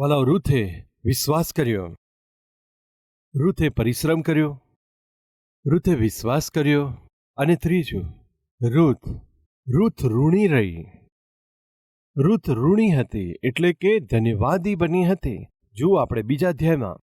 વાલાઓ રૂથે વિશ્વાસ કર્યો. રૂથે પરિશ્રમ કર્યો. રૂથે વિશ્વાસ કર્યો અને ત્રીજું, રૂથ રૂથ ઋણી રહી. રૂથ ઋણી હતી એટલે કે ધન્યવાદી બની હતી. જુઓ આપણે બીજા અધ્યાયમાં.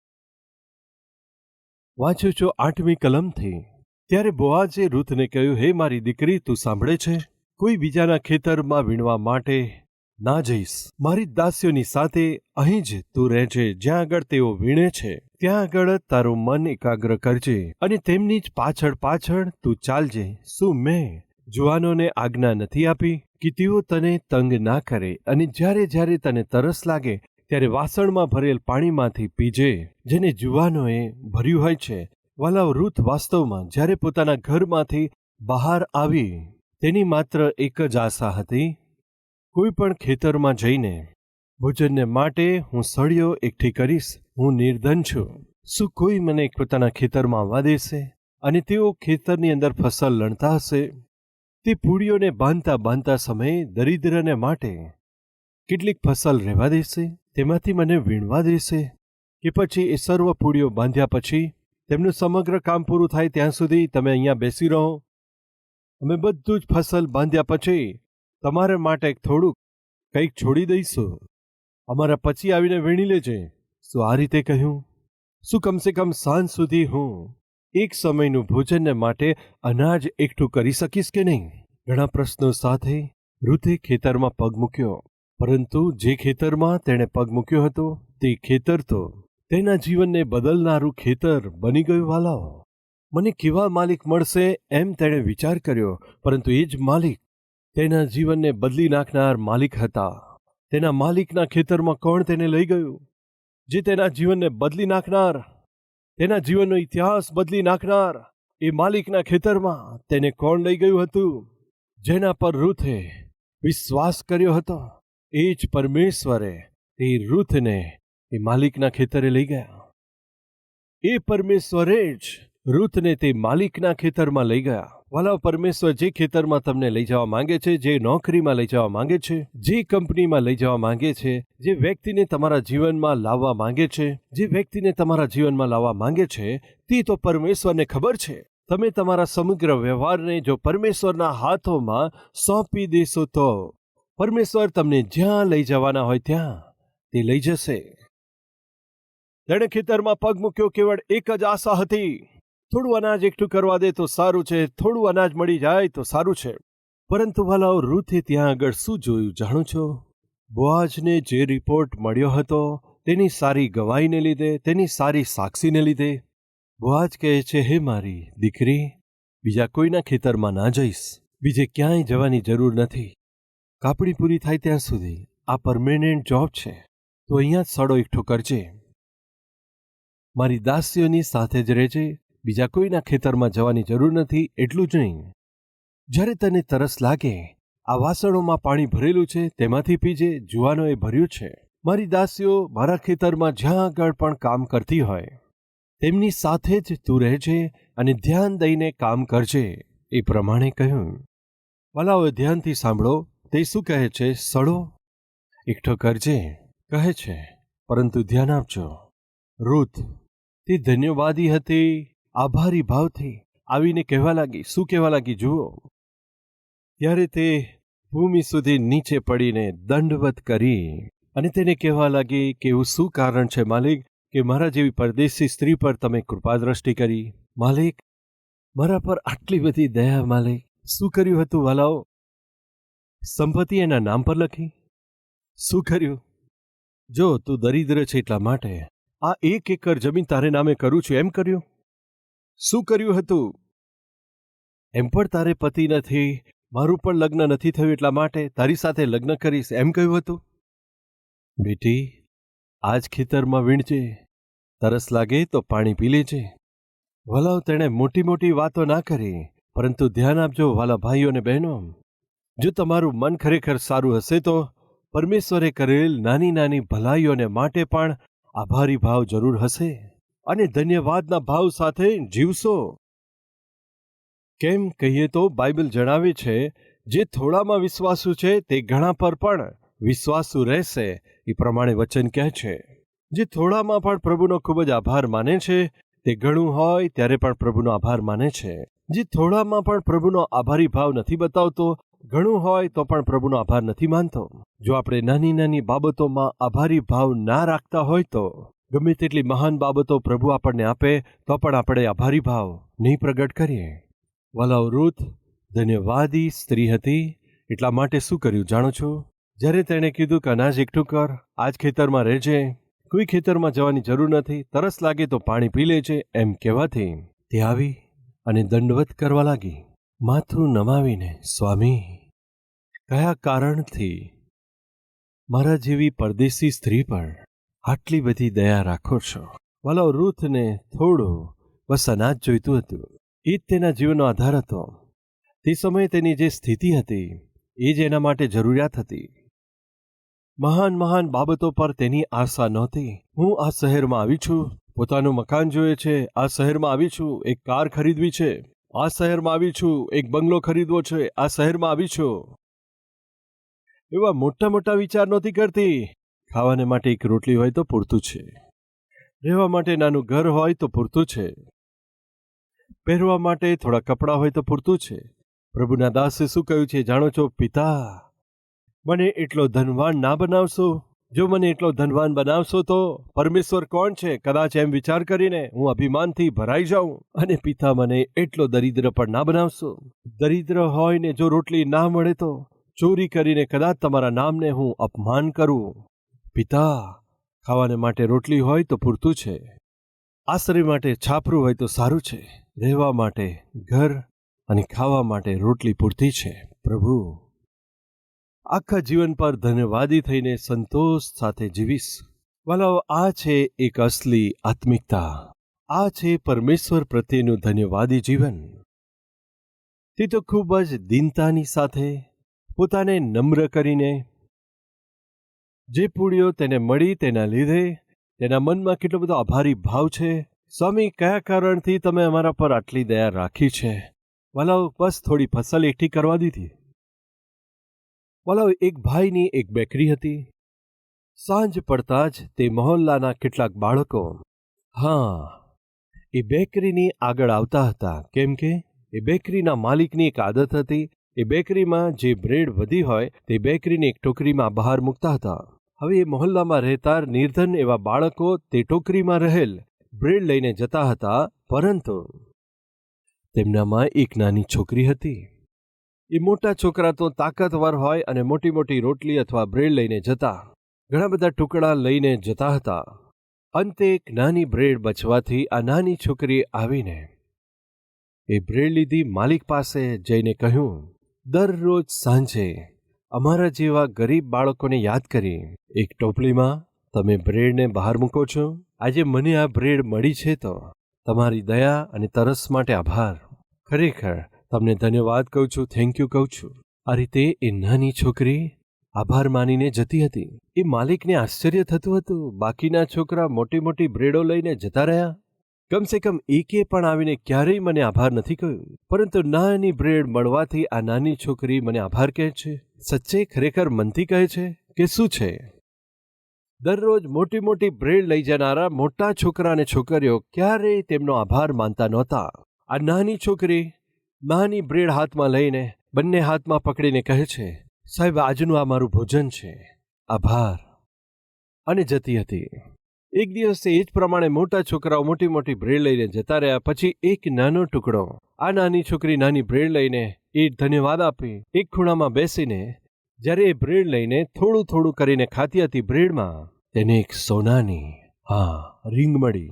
વાંચો છો આઠમી કલમથી. ત્યારે બોઆજે રૂથને કહ્યું, હે મારી દીકરી, તું સાંભળે છે? કોઈ બીજાના ખેતરમાં વીણવા માટે ના જઈશ. મારી દાસીઓની સાથે અહીં જ તું રહેજે. જ્યાં આગળ તેઓ વીણે છે, ત્યાં આગળ તારું મન એકાગ્ર કરજે અને તેમની જ પાછળ પાછળ તું ચાલજે. શું મેં જુવાનોને આજ્ઞા નથી આપી કે તેઓ તને તંગ ના કરે અને જ્યારે જ્યારે તને તરસ લાગે, ત્યારે વાસણમાં ભરેલ પાણીમાંથી પીજે, જેને જુવાનોએ ભર્યું હોય છે. વાલાવ રૂથ વાસ્તવમાં જ્યારે પોતાના ઘરમાંથી બહાર આવી, તેની માત્ર એક જ આશા હતી કોઈ પણ ખેતરમાં જઈને ભોજનને માટે હું સળીઓ એકઠી કરીશ, હું નિર્ધન છું. શું કોઈ મને પોતાના ખેતરમાં આવવા દેશે અને તેઓ ખેતરની અંદર ફસલ લણતા હશે? તે પૂડીઓને બાંધતા બાંધતા સમયે દરિદ્રને માટે કેટલીક ફસલ રહેવા દેશે? તેમાંથી મને વીણવા દેશે? કે પછી એ સર્વ પૂડીઓ બાંધ્યા પછી તેમનું સમગ્ર કામ પૂરું થાય ત્યાં સુધી તમે અહીંયા બેસી રહો? અમે બધું જ ફસલ બાંધ્યા પછી તમારા માટે થોડુંક કંઈક છોડી દઈશું. અમારા પછી આવીને વીણી લેજે. શું આ રીતે કહ્યું? શું કમસે કમ સાંજ સુધી હું એક સમયનું ભોજનને માટે અનાજ એકઠું કરી શકીશ કે નહીં? ઘણા પ્રશ્નો સાથે રૂથે ખેતરમાં પગ મૂક્યો. પરંતુ જે ખેતરમાં તેણે પગ મૂક્યો હતો, તે ખેતર તો તેના જીવનને બદલનારું ખેતર બની ગયું, વાલાઓ. મને કેવા માલિક મળશે એમ તેણે વિચાર કર્યો, પરંતુ એ જ માલિક તેના જીવનને બદલી નાખનાર માલિક હતા. તેના માલિકના ખેતરમાં કોણ તેને લઈ ગયું, જે તેના જીવનને બદલી નાખનાર, તેના જીવનનો ઇતિહાસ બદલી નાખનાર, એ માલિકના ખેતરમાં તેને કોણ લઈ ગયું હતું, જેના પર રૂથે વિશ્વાસ કર્યો હતો. એ જ પરમેશ્વરે એ રૂથને એ માલિકના ખેતરે લઈ ગયા. એ પરમેશ્વરે જ રૂથને તે માલિકના ખેતરમાં લઈ ગયા. વાલા પરમેશ્વર જે ખેતરમાં તમને લઈ જવા માંગે છે, જે નોકરીમાં લઈ જવા માંગે છે, જે કંપનીમાં લઈ જવા માંગે છે, જે વ્યક્તિને તમારા જીવનમાં લાવવા માંગે છે, જે વ્યક્તિને તમારા જીવનમાં લાવવા માંગે છે, તે તો પરમેશ્વરને ખબર છે. તમે તમારા સમગ્ર વ્યવહારને જો પરમેશ્વરના હાથોમાં સોંપી દેશો તો પરમેશ્વર તમને જ્યાં લઈ જવાના હોય ત્યાં તે લઈ જશે. તેણે ખેતરમાં પગ મૂક્યો, કેવળ એક જ આશા હતી. થોડું અનાજ એકઠું કરવા દે તો સારું છે, થોડું અનાજ મળી જાય તો સારું છે. પરંતુ વાલાઓ રૂથે ત્યાં આગળ શું જોયું જાણો છો? બોઆજને જે રિપોર્ટ મળ્યો હતો, તેની સારી ગવાહીને લીધે, તેની સારી સાક્ષીને લીધે. બોઆજ કહે છે, હે મારી દીકરી, બીજા કોઈના ખેતરમાં ના જઈશ. બીજે ક્યાંય જવાની જરૂર નથી. કાપણી પૂરી થાય ત્યાં સુધી. આ પરમેનન્ટ જોબ છે. તો અહીંયા જ સડો એકઠો કરજે. મારી દાસીઓની સાથે જ રહેજે. બીજા કોઈના ખેતરમાં જવાની જરૂર નથી એટલું જ નહીં. જ્યારે તને તરસ લાગે, આ વાસણોમાં પાણી ભરેલું છે, તેમાંથી પીજે જુવાનોએ ભર્યું છે. મારી દાસીઓ મારા ખેતરમાં જ્યાં આગળ પણ કામ કરતી હોય, તેમની સાથે જ તું રહેજે અને ધ્યાન દઈને કામ કરજે, એ પ્રમાણે કહ્યું. વાલાઓએ ધ્યાનથી સાંભળો, તે શું કહે છે સડો એકઠો કરજે, કહે છે, પરંતુ ધ્યાન આપજો. રૂથ, તે ધન્યવાદી હતી આભારી ભાવથી આવીને કહેવા લાગી, શું કહેવા લાગી, જુઓ. ત્યારે તે ભૂમિ સુધી નીચે પડીને દંડવત કરી અને તેને કહેવા લાગી કે, એવું શું કારણ છે માલિક કે મારા જેવી પરદેશી સ્ત્રી પર તમે કૃપા દ્રષ્ટિ કરી? માલિક, મારા પર આટલી બધી દયા માલિક, શું કર્યું હતું વાલાઓ? સંપત્તિ એના નામ પર લખી? શું કર્યું? જો તું દરિદ્ર છે એટલા માટે આ એક એકર જમીન તારે નામે કરું છું, એમ કર્યું? શું કર્યું હતું? એમ પણ તારે પતિ નથી, મારું પણ લગ્ન નથી થયું એટલા માટે તારી સાથે લગ્ન કરીશ, એમ કહ્યું હતું? બેટી, આજ ખેતરમાં વીણજે, તરસ લાગે તો પાણી પી લેજે. વલાવ તેણે મોટી મોટી વાતો ના કરી, પરંતુ ધ્યાન આપજો વાલા ભાઈઓ અને બહેનો, જો તમારું મન ખરેખર સારું હશે તો પરમેશ્વરે કરેલ નાની નાની ભલાઈઓને માટે પણ આભારી ભાવ જરૂર હશે. અને ધન્યવાદના ભાવ સાથે જીવશો. કેમ કહીએ તો બાઇબલ જણાવે છે, જે થોડામાં વિશ્વાસુ છે, તે ઘણા પર પણ વિશ્વાસુ રહેશે, એ પ્રમાણે વચન કહે છે. જે થોડામાં પણ પ્રભુનો ખૂબ જ આભાર માને છે, તે ઘણું હોય ત્યારે પણ પ્રભુનો આભાર માને છે. જે થોડામાં પણ પ્રભુનો આભારી ભાવ નથી બતાવતો, ઘણું હોય તો પણ પ્રભુનો આભાર નથી માનતો. જો આપણે નાની નાની બાબતોમાં આભારી ભાવ ના રાખતા હોય તો ગમે તેટલી મહાન બાબતો પ્રભુ આપણને આપે, તો પણ આપણે આભારી ભાવ નહીં પ્રગટ કરીએ. વલાવ રૂથ ધન્યવાદી સ્ત્રી હતી, એટલા માટે શું કર્યું જાણો છો? જ્યારે તેણે કીધું કે અનાજ એકઠું કર, આજ ખેતરમાં રહેજે. કોઈ ખેતરમાં જવાની જરૂર નથી, તરસ લાગે તો પાણી પી લેજે, એમ કહેવાથી તે આવી અને દંડવત કરવા લાગી. માથું નમાવીને, સ્વામી, કયા કારણથી મારા જેવી પરદેશી સ્ત્રી પર આટલી બધી દયા રાખો છો. વાલો રૂથને થોડું બસ અનાજ જોઈતું હતું. એ જ તેના જીવનનો આધાર હતો. તે સમયે તેની જે સ્થિતિ હતી, એ જ એના માટે જરૂરિયાત હતી. મહાન મહાન બાબતો પર તેની આશા નહોતી. હું આ શહેરમાં આવી છું. પોતાનું મકાન જોઈએ છે. આ શહેરમાં આવી છું. એક કાર ખરીદવી છે. આ શહેરમાં આવી છું. એક બંગલો ખરીદવો છે. આ શહેરમાં આવી છું. એવા મોટા મોટા વિચાર નહોતી કરતી. ખાવાને માટે એક રોટલી હોય તો પૂરતું છે. રહેવા માટે નાનું ઘર હોય તો પૂરતું છે. પહેરવા માટે થોડા કપડાં હોય તો પૂરતું છે. પ્રભુના દાસે શું કહ્યું છે જાણો છો? પિતા, મને એટલો ધનવાન ના બનાવશો? જો મને એટલો ધનવાન બનાવશો તો પરમેશ્વર કોણ છે? કદાચ એમ વિચાર કરીને હું અભિમાનથી ભરાઈ જાઉં અને પિતા મને એટલો દરિદ્ર પણ ના બનાવશો. દરિદ્ર હોય ને જો રોટલી ના મળે તો ચોરી કરીને કદાચ તમારા નામને હું અપમાન કરું. પિતા, ખાવાને માટે રોટલી હોય તો પૂરતું છે. આશ્રય માટે છાપરું હોય તો સારું છે. રહેવા માટે ઘર અને ખાવા માટે રોટલી પૂરતી છે, પ્રભુ. આખા જીવન પર ધન્યવાદી થઈને સંતોષ સાથે જીવીશ. વાલાઓ, આ છે એક અસલી આત્મિકતા. આ છે પરમેશ્વર પ્રત્યેનું ધન્યવાદી જીવન. તે તો ખૂબ જ દીનતાની સાથે પોતાને નમ્ર કરીને જે પૂળીઓ તેને મળી તેના લીધે, તેના મનમાં કેટલો બધો આભારી ભાવ છે. સ્વામી, કયા કારણથી તમે અમારા પર આટલી દયા રાખી છે? વાલાઓ, બસ થોડી ફસલ એકઠી કરવા દીધી. વાલાઓ, એક ભાઈની એક બેકરી હતી. સાંજ પડતા જ તે મહોલ્લાના કેટલાક બાળકો, હા, એ બેકરીની આગળ આવતા હતા. કેમ કે, એ બેકરીના માલિકની એક આદત હતી એ બેકરીમાં જે બ્રેડ વધી હોય તે બેકરીની એક ટોકરીમાં બહાર મૂકતા હતા. હવે એ મહોલ્લામાં રહેતા નિર્ધન એવા બાળકો તે ટોકરીમાં રહેલ બ્રેડ લઈને જતા હતા, પરંતુ તેમનામાં એક નાની છોકરી હતી. એ મોટા છોકરા તો તાકાતવર હોય અને મોટી મોટી રોટલી અથવા બ્રેડ લઈને જતા. ઘણા બધા ટુકડા લઈને જતા હતા. અંતે એક નાની બ્રેડ બચવાથી આ નાની છોકરી આવીને એ બ્રેડ લીધી માલિક પાસે જઈને કહ્યું દરરોજ સાંજે અમારા જેવા ગરીબ બાળકોને યાદ કરી એક ટોપલીમાં તમે બ્રેડને બહાર મૂકો છો? આજે મને આ બ્રેડ મળી છે તો તમારી દયા અને તરસ માટે આભાર. ખરેખર તમને ધન્યવાદ કહું છું થેન્ક યુ કહું છું. આ રીતે એ નાની છોકરી આભાર માનીને જતી હતી. એ માલિકને આશ્ચર્ય થતું હતું. બાકીના છોકરા મોટી મોટી બ્રેડો લઈને જતા રહ્યા. કમસે કમ એકે પણ આવીને ક્યારેય મને આભાર નથી કહ્યું. પરંતુ નાની બ્રેડ મળવાથી આ નાની છોકરી મને આભાર કહે છે. સચ્ચે ખરેખર મનથી કહે છે કે શું છે? દરરોજ મોટી મોટી બ્રેડ લઈ જનારા મોટા છોકરા અને છોકરીઓ ક્યારેય તેમનો આભાર માનતા નહોતા. આ નાની છોકરી નાની બ્રેડ હાથમાં લઈને બંને હાથમાં પકડીને કહે છે, સાહેબ, આજનું આ મારું ભોજન છે. આભાર. અને જતી હતી. એક દિવસે એ જ પ્રમાણે મોટા છોકરાઓ મોટી મોટી બ્રેડ લઈને જતા રહ્યા. પછી એક નાનો ટુકડો. આ નાની છોકરી નાની બ્રેડ લઈને એ ધન્યવાદ આપી. એક ખૂણામાં બેસીને જ્યારે એ બ્રેડ લઈને થોડું થોડું કરીને ખાતી હતી બ્રેડમાં તેને એક સોનાની, હા, રીંગ મળી.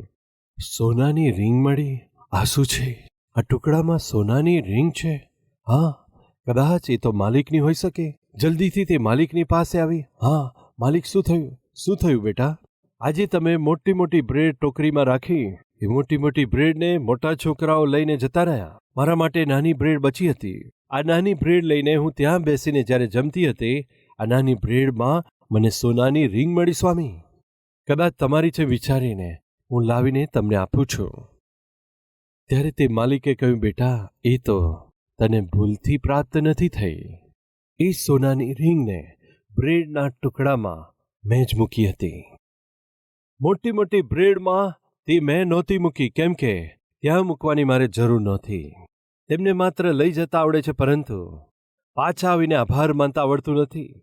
સોનાની રીંગ મળી. આ શું છે? આ ટુકડામાં સોનાની રીંગ છે? હા, કદાચ એ તો માલિકની હોઈ શકે. જલ્દીથી તે માલિકની પાસે આવી. હા, માલિક શું થયું? શું થયું બેટા? આજે તમે મોટી મોટી બ્રેડ ટોકરીમાં રાખી, એ મોટી મોટી બ્રેડને મોટા છોકરાઓ લઈને જતા રહ્યા. મારા માટે નાની બ્રેડ બચી હતી. આ નાની બ્રેડ લઈને હું ત્યાં બેસીને જ્યારે જમતી હતી, આ નાની બ્રેડમાં મને સોનાની રિંગ મળી, સ્વામી. કદાચ તમારી છે વિચારીને હું લાવીને તમને આપું છું. ત્યારે તે માલિકે કહ્યું, બેટા, એ તો તને ભૂલથી પ્રાપ્ત નથી થઈ. એ સોનાની રિંગને બ્રેડના ટુકડામાં મેં જ મૂકી હતી. મોટી મોટી બ્રેડમાં તે મેં નહોતી મૂકી. કેમ કે ત્યાં મૂકવાની મારે જરૂર નહોતી. તેમને માત્ર લઈ જતા આવડે છે, પરંતુ પાછા આવીને આભાર માનતા આવડતું નથી.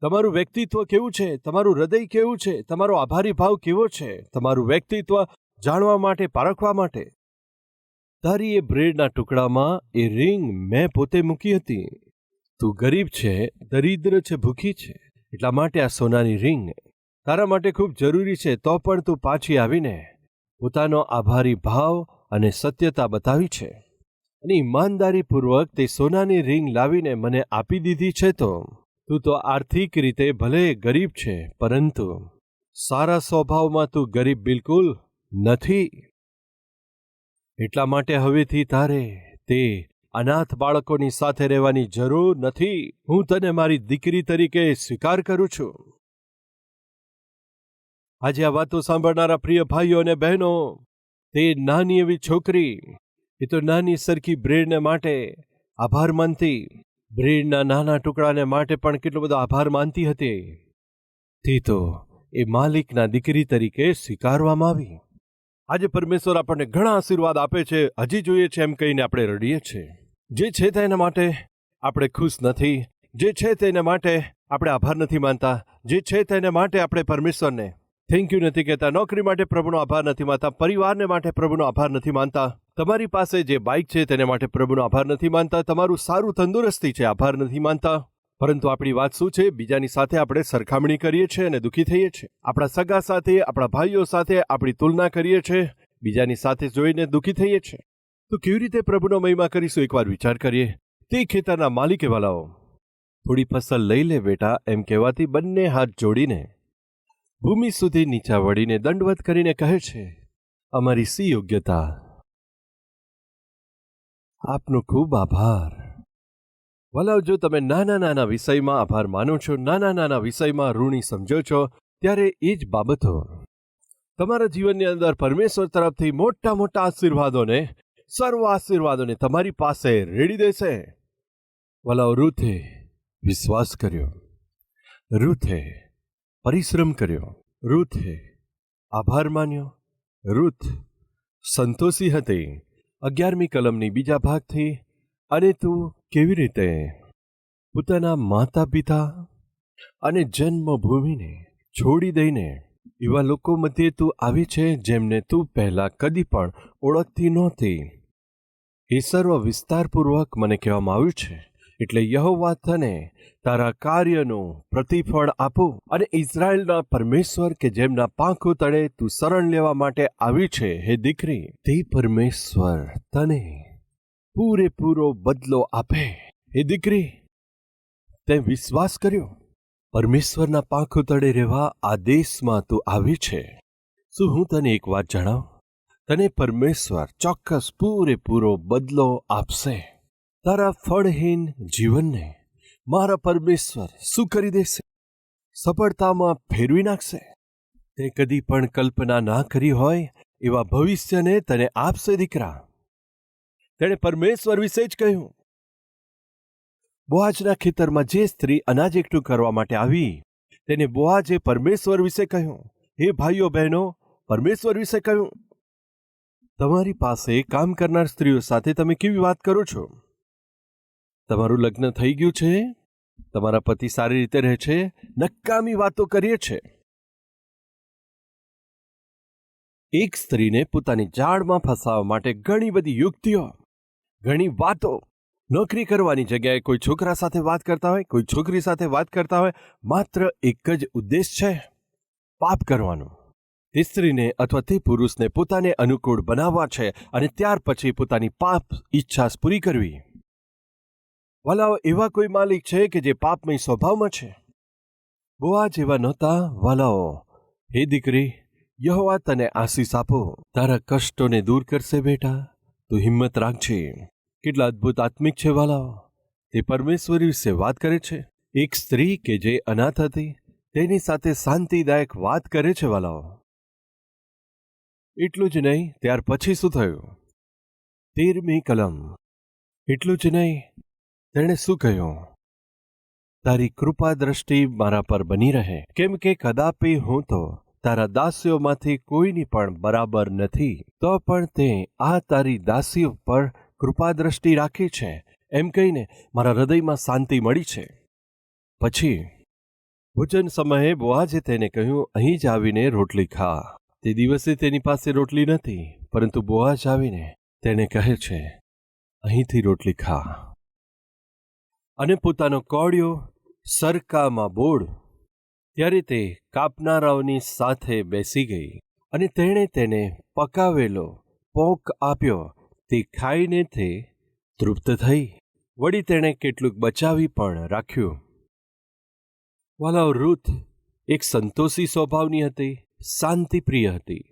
તમારું વ્યક્તિત્વ કેવું છે? તમારું હૃદય કેવું છે? તમારો આભારી ભાવ કેવો છે? તમારું વ્યક્તિત્વ જાણવા માટે, પારખવા માટે? તારી એ બ્રેડના ટુકડામાં એ રિંગ મેં પોતે મૂકી હતી. તું ગરીબ છે, દરિદ્ર છે, ભૂખી છે. એટલા માટે આ સોનાની રિંગ તારા માટે ખૂબ જરૂરી છે, તો પણ તું પાછી આવીને પોતાનો આભારી ભાવ અને સત્યતા બતાવી છે. અને ઈમાનદારીપૂર્વક તે સોનાની રિંગ લાવીને મને આપી દીધી છે તો, તું તો આર્થિક રીતે ભલે ગરીબ છે, પરંતુ સારા સ્વભાવમાં તું ગરીબ બિલકુલ નથી. એટલા માટે હવેથી તારે તે અનાથ બાળકોની સાથે રહેવાની જરૂર નથી. હું તને મારી દીકરી તરીકે સ્વીકાર કરું છું. આજે આ વાતો સાંભળનારા પ્રિય ભાઈઓ અને બહેનો, તે નાની એવી છોકરી, એ તો નાની સરખી બ્રેડને માટે આભાર માનતી, બ્રેડના નાના ટુકડાને માટે પણ કેટલો બધો આભાર માનતી હતી. તે તો એ માલિકના દીકરી તરીકે સ્વીકારવામાં આવી. આજે પરમેશ્વર આપણને ઘણા આશીર્વાદ આપે છે, હજી જોઈએ છે એમ કહીને આપણે રડીએ છીએ. જે છે તેના માટે આપણે ખુશ નથી, જે છે તેના માટે આપણે આભાર નથી માનતા, જે છે તેને માટે આપણે પરમેશ્વરને થેન્ક યુ નથી કહેતા. નોકરી માટે પ્રભુનો આભાર નથી માનતા. પરિવારને માટે પ્રભુનો આભાર નથી માનતા. તમારી પાસે જે બાઇક છે તેને માટે પ્રભુનો આભાર નથી માનતા. તમારું સારું તંદુરસ્તી છે, આભાર નથી માનતા. પરંતુ આપણી વાત શું છે? બીજાની સાથે આપણે સરખામણી કરીએ છીએ અને દુઃખી થઈએ છીએ. આપણા સગા સાથે, આપણા ભાઈઓ સાથે આપણી તુલના કરીએ છીએ. બીજાની સાથે જોઈને દુઃખી થઈએ છીએ. તો કેવી રીતે પ્રભુનો મહિમા કરીશું? એકવાર વિચાર કરીએ. તે ખેતરના માલિકે વાલાઓ થોડી ફસલ લઈ લે બેટા, એમ કહેવાથી બંને હાથ જોડીને ભૂમિ સુધી નીચા વળીને દંડવત કરીને કહે છે, અમારી સી યોગ્યતા. આપનો ખૂબ આભાર. વલાવ, જો તમે નાના નાના વિષયમાં આભાર માનો છો, નાના નાના વિષયમાં ઋણી સમજો છો, ત્યારે એ જ બાબતો. તમારા જીવનની અંદર પરમેશ્વર તરફથી મોટા મોટા આશીર્વાદોને, સર્વ આશીર્વાદોને તમારી પાસે રેડી દેશે. વલાવ, રૂથે વિશ્વાસ કર્યો. રૂથે પરિશ્રમ કર્યો. રૂથે આભાર માન્યો. રૂથ. સંતોષી હતી. અગિયારમી કલમની બીજા ભાગથી અને તું કેવી રીતે પોતાના માતા પિતા અને જન્મભૂમિને છોડી દઈને એવા લોકો મધ્યે તું આવી છે જેમને તું પહેલાં કદી પણ ઓળખતી નહોતી? એ સર્વ વિસ્તારપૂર્વક મને કહેવામાં આવ્યું છે. એટલે યહોવા તને તારા કાર્યનું પ્રતિફળ આપો અને ઇઝરાયલના પરમેશ્વર કે જેમના પાંખો તળે તું શરણ લેવા માટે આવી છે, હે દીકરી, તે પરમેશ્વર તને પૂરેપૂરો બદલો આપે. હે દીકરી તે વિશ્વાસ કર્યો. પરમેશ્વરના પાંખો તળે રહેવા આ દેશમાં તું આવી છે. શું હું તને એક વાત જણાવ? તને પરમેશ્વર ચોક્કસ પૂરેપૂરો બદલો આપશે. તારા ફળહીન જીવનને મારા પરમેશ્વર શું કરી દેશે? સફળતામાં ફેરવી નાખશે? તે કદી પણ કલ્પના ના કરી હોય એવા ભવિષ્યને તને આપશે દીકરા. તેણે પરમેશ્વર વિશે જ કહ્યું. બોઆજના ખેતરમાં જે સ્ત્રી અનાજ એકઠું કરવા માટે આવી, તેને બોઆજે પરમેશ્વર વિશે કહ્યું. હે ભાઈઓ બહેનો, પરમેશ્વર વિશે કહ્યું. તમારી પાસે કામ કરનાર સ્ત્રીઓ સાથે તમે કેવી વાત કરો છો? તમારું લગ્ન થઈ ગયું છે? તમારા પતિ સારી રીતે રહે છે? નકામી વાતો કરીએ છે? એક સ્ત્રીને પોતાની જાળમાં ફસાવવા માટે ઘણી બધી યુક્તિઓ, ઘણી વાતો. નોકરી કરવાની જગ્યાએ કોઈ છોકરા સાથે વાત કરતા હોય, કોઈ છોકરી સાથે વાત કરતા હોય, માત્ર એક જ ઉદ્દેશ છે, પાપ કરવાનો. તે સ્ત્રીને અથવા તે પુરુષને પોતાને અનુકૂળ બનાવવા છે અને ત્યાર પછી પોતાની પાપ ઈચ્છા પૂરી કરવી. વાલાઓ એવા કોઈ માલિક છે કે જે પાપમય સ્વભાવમાં છે? બોઆ જેવા નહોતા? વાલાઓ, હે દીકરી, યહોવા તને આશીષ આપો. તારા કષ્ટોને દૂર કરશે બેટા. તું હિંમત રાખજે. કેટલા અદ્ભુત આત્મિક છે વાલાઓ. તે પરમેશ્વર વિશે વાત કરે છે. એક સ્ત્રી કે જે અનાથ હતી, તેની સાથે શાંતિદાયક વાત કરે છે વાલાઓ. એટલું જ નહીં, ત્યાર પછી શું થયું? તેરમી કલમ. એટલું જ નહીં તેણે શું કહ્યું? તારી કૃપા દ્રષ્ટિ મારા પર બની રહે. કેમ કે કદાપી હું તો તારા દાસીઓમાંથી કોઈની પણ બરાબર નથી, તો પણ તે આ તારી દાસીઓ પર કૃપા દ્રષ્ટિ રાખી છે, એમ કહીને મારા હૃદયમાં શાંતિ મળી છે. પછી, ભોજન સમયે બોઆજે તેને કહ્યું, અહીં જ આવીને રોટલી ખા. તે દિવસે તેની પાસે રોટલી નથી, પરંતુ બોઆજ આવીને તેને કહે છે, અહીંથી રોટલી ખા. અને પોતાનો કોળિયો સરકામાં બોળ. ત્યારે તે કાપનારાઓની સાથે બેસી ગઈ અને તેણે તેને પકાવેલો પોક આપ્યો. તે ખાઈને તે તૃપ્ત થઈ. વળી તેણે કેટલુંક બચાવી પણ રાખ્યું. વાલાઓ રૂથ એક સંતોષી સ્વભાવની હતી, શાંતિપ્રિય હતી.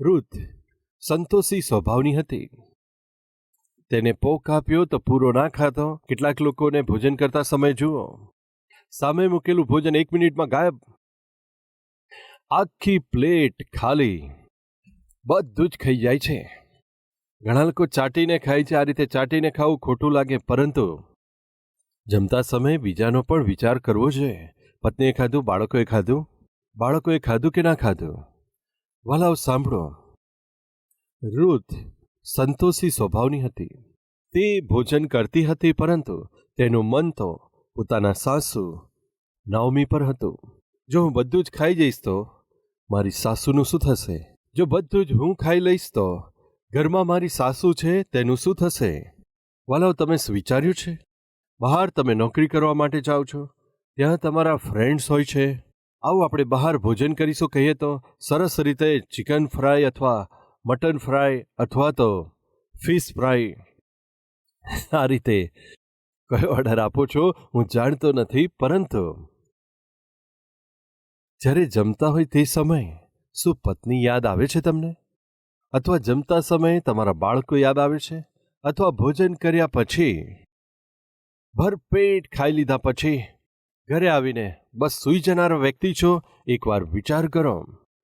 રૂથ સંતોષી સ્વભાવની હતી. તેને પોક આપ્યો તો પૂરો ના ખાતો કેટલાક લોકોને ભોજન કરતા સમય જુઓ. સામે મૂકેલું ભોજન એક મિનિટમાં ગાયબ. આખી પ્લેટ ખાલી. બધું જ ખાઈ જાય છે. ઘણા લોકો ચાટીને ખાય છે, આ રીતે ચાટીને ખાવું ખોટું લાગે, પરંતુ જમતા સમયે બીજાનો પણ વિચાર કરવો જોઈએ પત્નીએ ખાધું, બાળકોએ ખાધું? બાળકોએ ખાધું કે ના ખાધું? વાલાઓ સાંભળો. રૂથ સંતોષી સ્વભાવની હતી. તે ભોજન કરતી હતી, પરંતુ તેનું મન તો પોતાના સાસુ નાઓમી પર હતું. જો હું બધું જ ખાઈ જઈશ તો મારી સાસુનું શું થશે? જો બધું જ હું ખાઈ લઈશ તો ઘરમાં મારી સાસુ છે, તેનું શું થશે? વાલાઓ તમે વિચાર્યું છે? બહાર તમે નોકરી કરવા માટે જાઓ છો? ત્યાં તમારા ફ્રેન્ડ્સ હોય છે? આવો આપણે બહાર ભોજન કરીશું, કહીએ તો સરસ રીતે ચિકન ફ્રાય અથવા મટન ફ્રાય અથવા તો ફિશ ફ્રાય. આ રીતે કયો ઓર્ડર આપો છો હું જાણતો નથી, પરંતુ જ્યારે જમતા હોય તે સમયે શું પત્ની યાદ આવે છે તમને? અથવા જમતા સમયે તમારા બાળકો યાદ આવે છે? અથવા ભોજન કર્યા પછી ભરપેટ ખાઈ લીધા પછી ઘરે આવીને બસ સૂઈ જનારો વ્યક્તિ છો? એકવાર વિચાર કરો.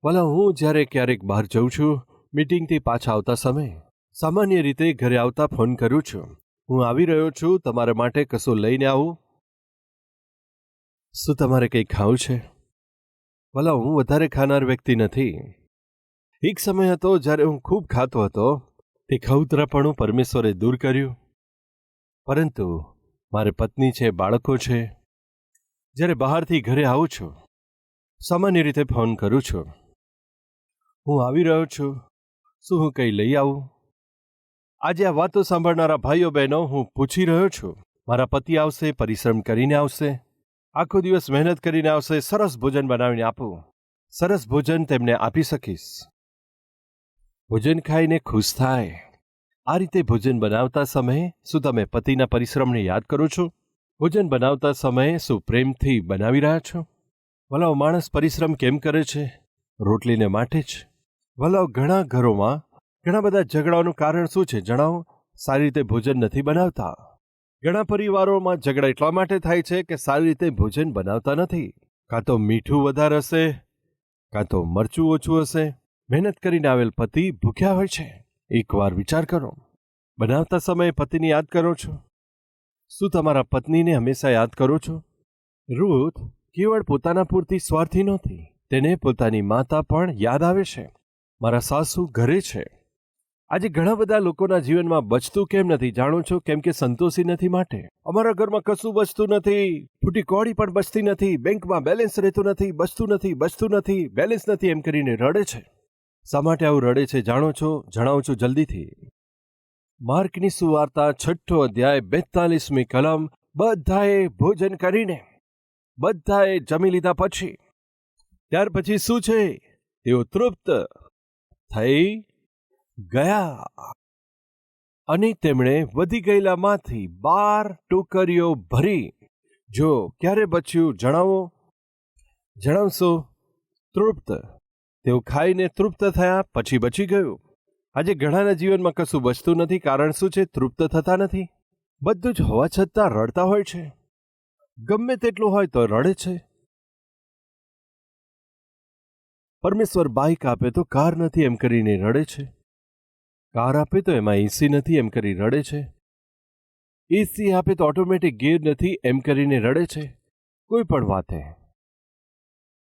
ભલા હું જ્યારે ક્યારેક બહાર જઉં છું મીટિંગથી પાછા આવતા સમયે સામાન્ય રીતે ઘરે આવતા ફોન કરું છું. હું આવી રહ્યો છું, તમારા માટે કશું લઈને આવું? શું તમારે કંઈ ખાવું છે? ભલા હું વધારે ખાનાર વ્યક્તિ નથી. એક સમય હતો જ્યારે હું ખૂબ ખાતો હતો. તે ખૌતરાપણું પરમેશ્વરે દૂર કર્યું. પરંતુ મારે પત્ની છે, બાળકો છે. જ્યારે બહારથી ઘરે આવું છું, સામાન્ય રીતે ફોન કરું છું. હું આવી રહ્યો છું. શું હું કંઈ લઈ આવું? આજે આ વાતો સાંભળનારા ભાઈઓ બહેનો હું પૂછી રહ્યો છું. મારા પતિ આવશે, પરિશ્રમ કરીને આવશે. આખો દિવસ મહેનત કરીને આવશે, સરસ ભોજન બનાવીને આપું. સરસ ભોજન તેમને આપી શકીશ. ભોજન ખાઈને ખુશ થાય. આ રીતે ભોજન બનાવતા સમયે શું તમે પતિના પરિશ્રમને યાદ કરો છો? ભોજન બનાવતા સમયે શું પ્રેમથી બનાવી રહ્યા છો? ભલાઓ માણસ પરિશ્રમ કેમ કરે છે? રોટલીને માટે જ. ભલાઓ ઘણા ઘરોમાં ઘણા બધા ઝઘડાઓનું કારણ શું છે જણાવો? સારી રીતે ભોજન નથી બનાવતા. ઘણા પરિવારોમાં ઝઘડા એટલા માટે થાય છે કે સારી રીતે ભોજન બનાવતા નથી. કાં તો મીઠું વધારે હશે, કાં તો મરચું ઓછું હશે. મહેનત કરીને આવેલ પતિ ભૂખ્યા હોય છે. એકવાર વિચાર કરો. બનાવતા સમયે પતિને યાદ કરો છો. શું તમારા પત્નીને હંમેશા યાદ કરો છો? રૂથ કેવળ પોતાના પૂરતી સ્વાર્થી નહોતી. તેને પોતાની માતા પણ યાદ આવે છે. મારા સાસુ ઘરે છે. આજે ઘણા બધા લોકોના જીવનમાં બચતું કેમ નથી, જાણો છો? કેમ કે સંતોષી નથી માટે. અમારા ઘરમાં કશું બચતું નથી. ફૂટી કોડી પણ બચતી નથી. બેંકમાં બેલેન્સ રહેતું નથી. બચતું નથી બચતું નથી. બેલેન્સ નથી એમ કરીને રડે છે. શા માટે આવું રડે છે જાણો છો? જણાવું છું જલ્દીથી. માર્કની સુવાર્તા, છઠ્ઠો અધ્યાય, બેતાલીસમી કલમ, બધાએ ભોજન કરીને, બધાએ જમી લીધા પછી. ત્યાર પછી શું છે? તેઓ તૃપ્ત. થઈ ગયા. અને તેમણે વધી ગયેલામાંથી બાર ટોકરીઓ ભરી. જો ક્યારે બચ્યું જણાવો? જણાવશો. તૃપ્ત. તેઓ ખાઈને તૃપ્ત થયા, પછી બચી ગયું. આજે ઘણાના જીવનમાં કશું બચતું નથી, કારણ શું છે? તૃપ્ત થતા નથી. બધું જ હોવા છતાં રડતા હોય છે. ગમે તેટલું હોય તો રડે છે. પરમેશ્વર બાઇક આપે તો કાર નથી એમ કરીને રડે છે. કાર આપે તો એમાં એસી નથી એમ કરી રડે છે. એસી આપે તો ઓટોમેટિક ગેર નથી એમ કરીને રડે છે. કોઈ પણ વાતે.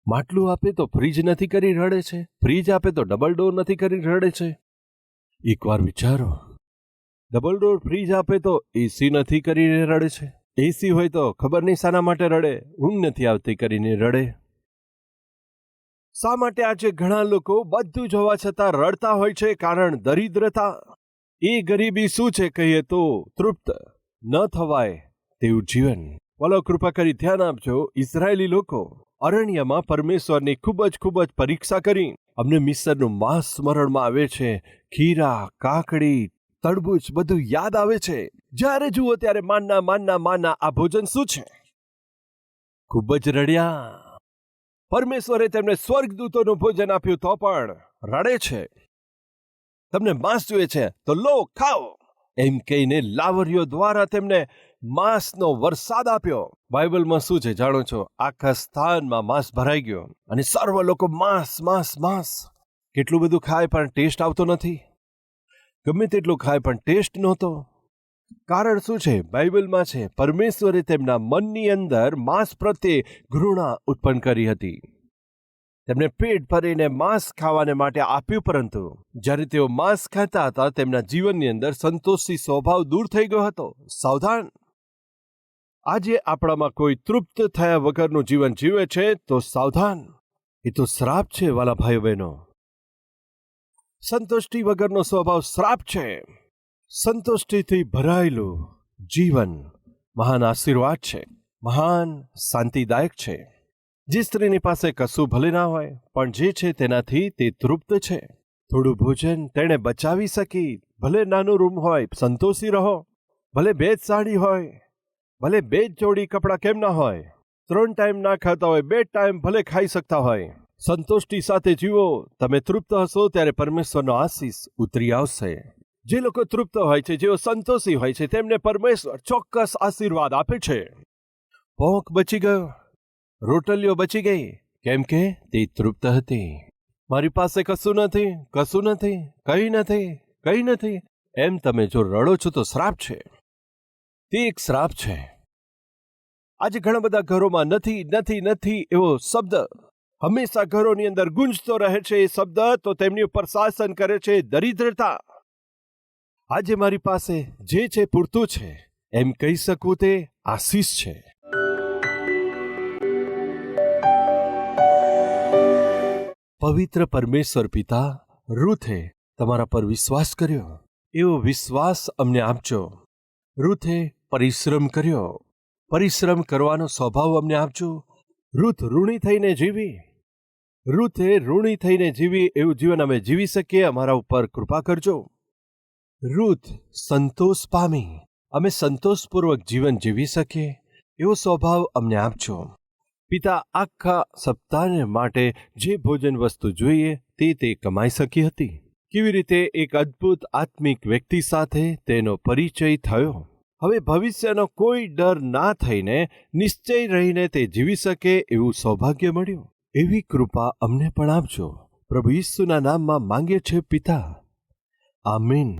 માટલું આપે તો ફ્રીજ નથી કરી રડે છે. ફ્રીજ આપે તો ડબલ ડોર નથી કરી રડે છે. એકવાર વિચારો. ડબલ ડોર ફ્રીજ આપે તો એસી નથી કરીને રડે છે. એસી હોય તો ખબર નહીં શાના માટે રડે. ઊંઘ નથી આવતી કરીને રડે. શા માટે આજે ઘણા લોકો બધું જોવા છતાં રડતા હોય છે? કારણ દરિદ્રતા. એ ગરીબી શું છે? કહીએ તો તૃપ્ત ન થવાય તેવું જીવન. વલો કૃપા કરી ધ્યાન આપજો. ઇઝરાયેલી લોકો અરણ્યમાં પરમેશ્વરની ખૂબ જ ખૂબ જ પરીક્ષા કરી. અમને મિસરનું માંસ સ્મરણમાં આવે છે. ખીરા, કાકડી તડબૂચ બધું યાદ આવે છે. જ્યારે જુઓ ત્યારે માનના માનના માનના આ ભોજન શું છે? ખૂબ જ રડ્યા. પરમેશ્વરે તેમને સ્વર્ગદૂતોનું ભોજન આપ્યું તો પણ રડે છે. તમને માંસ જોઈએ છે, તો લો ખાઓ. એમ કહીને લાવરીઓ દ્વારા તેમને માંસનો વરસાદ આપ્યો. બાઇબલમાં શું છે જાણો છો? આખા સ્થાનમાં માંસ ભરાઈ ગયો અને સર્વ લોકો માંસ માંસ માંસ. કેટલું બધું ખાય પણ ટેસ્ટ આવતો નથી? ગમે તેટલું ખાય પણ ટેસ્ટ નહોતો. કારણ શું છે? બાઇબલમાં છે, પરમેશ્વરે તેમના મનની અંદર માંસ પ્રત્યે ઘૃણા ઉત્પન્ન કરી હતી. તેમને પેટ ભરીને માંસ ખાવાને માટે આપ્યું, પરંતુ જ્યારે તેઓ માંસ ખાતા હતા, તેમના જીવનની અંદર સંતોષી સ્વભાવ દૂર થઈ ગયો હતો. સાવધાન! આજે આપણામાં કોઈ તૃપ્ત થયા વગરનું જીવન જીવે છે, તો સાવધાન! એ તો શ્રાપ છે, વાલા ભાઈઓ બહેનો. સંતુષ્ટિ વગરનો સ્વભાવ શ્રાપ છે. સંતુષ્ટિથી ભરાયેલું જીવન મહાન આશીર્વાદ છે, મહાન શાંતિદાયક છે. જે સ્ત્રીની પાસે કશું ભલે ના હોય, પણ જે છે તેનાથી તે તૃપ્ત છે. થોડું ભોજન તેણે બચાવી શકી, ભલે નાનું રૂમ હોય, સંતોષી રહો. ભલે બે જ સાડી હોય, ભલે બે જ જોડી કપડાં કેમ ના હોય. ત્રણ ટાઈમ ના ખાતા હોય, બે ટાઈમ ભલે ખાઈ શકતા હોય. સંતુષ્ટિ સાથે જીવો, તમે તૃપ્ત હશો ત્યારે પરમેશ્વરનો આશીષ ઉતરી આવશે. જે લોકો તૃપ્ત હોય છે, જેઓ સંતોષી હોય છે, તેમને પરમેશ્વર ચોક્કસ આશીર્વાદ આપે છે. પોંક બચી ગયો. રોટલીઓ બચી ગઈ. કેમ કે તે તૃપ્ત હતી. મારી પાસે કશું નથી કશું નથી, કઈ નથી કઈ નથી. એમ તમે જો રડો છો તો શ્રાપ છે. તે એક શ્રાપ છે. આજે ઘણા બધા ઘરોમાં નથી નથી નથી એવો શબ્દ હંમેશા ઘરોની અંદર ગુંજતો રહે છે. એ શબ્દ તો તેમની ઉપર શાસન કરે છે. દરિદ્રતા આજે મારી પાસે જે છે પૂરતું છે, એમ કહી શકું તે આશીષ છે. પવિત્ર પરમેશ્વર પિતા, રૂથે તમારા પર વિશ્વાસ કર્યો. એવો વિશ્વાસ અમને આપજો. રૂથે પરિશ્રમ કર્યો. પરિશ્રમ કરવાનો સ્વભાવ અમને આપજો. રૂથ ઋણી થઈને જીવી. રૂથે ઋણી થઈને જીવી એવું જીવન અમે જીવી શકીએ, અમારા ઉપર કૃપા કરજો. રૂથ સંતોષ પામી. અમે સંતોષપૂર્વક જીવન જીવી શકીએ, એવો સ્વભાવ અમને આપજો. પિતા આખા સપ્તાહને માટે જે ભોજન વસ્તુ જોઈએ, તે તે કમાઈ શકી હતી. કેવી રીતે એક અદ્ભુત આત્મિક વ્યક્તિ સાથે તેનો પરિચય થયો? હવે ભવિષ્યનો કોઈ ડર ના થઈને, નિશ્ચય રહીને તે જીવી શકે એવું સૌભાગ્ય મળ્યું. એવી કૃપા અમને પણ આપજો. પ્રભુ ઈસુના નામમાં માંગે છે પિતા. આમીન.